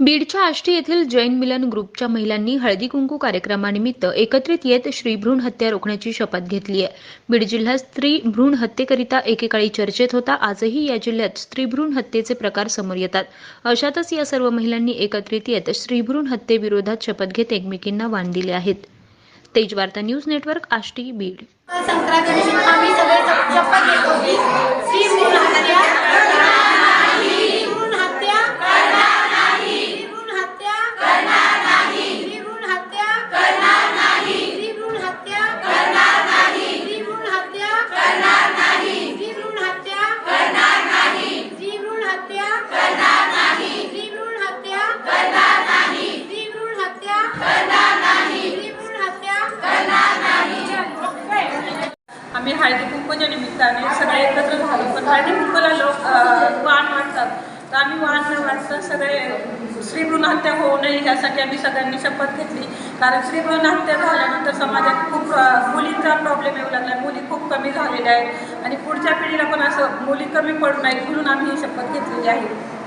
बीडच्या आष्टी येथील जैन मिलन ग्रुपच्या महिलांनी हळदी कुंकू कार्यक्रमानिमित्त एकत्रित येत श्रीभ्रूण भ्रूण हत्या रोखण्याची शपथ घेतली आहे. बीड जिल्हा स्त्री भ्रूण हत्येकरिता एकेकाळी चर्चेत होता. आजही या जिल्ह्यात स्त्री भ्रूण हत्येचे प्रकार समोर येतात. अशातच या सर्व महिलांनी एकत्रित येत स्त्री भ्रूण हत्येविरोधात शपथ घेत एकमेकींना वाण दिले आहेत. तेज वार्ता न्यूज नेटवर्क आष्टी बीड. हत्या? करणार नाही स्त्री भ्रूण हत्या? करणार नाही स्त्री भ्रूण हत्या? करणार नाही स्त्री भ्रूण हत्या? करणार नाही आम्ही हळदी कुंकूच्या निमित्ताने सगळे एकत्र झालो. पण हळदी कुंकूला लोक अं, वाण वाटतात तर आम्ही वाण न वाटता सगळे स्त्री भ्रूण हत्या होऊ नये यासाठी आम्ही सगळ्यांनी शपथ घेतली. कारण स्त्री भ्रूण हत्या झाल्यानंतर समाजात खूप मुलींचा प्रॉब्लेम येऊ लागला. मुली खूप कमी झालेल्या आहेत आणि पुढच्या पिढीला पण असं मुली कमी पडू नयेत म्हणून आम्ही ही शपथ घेतलेली आहे.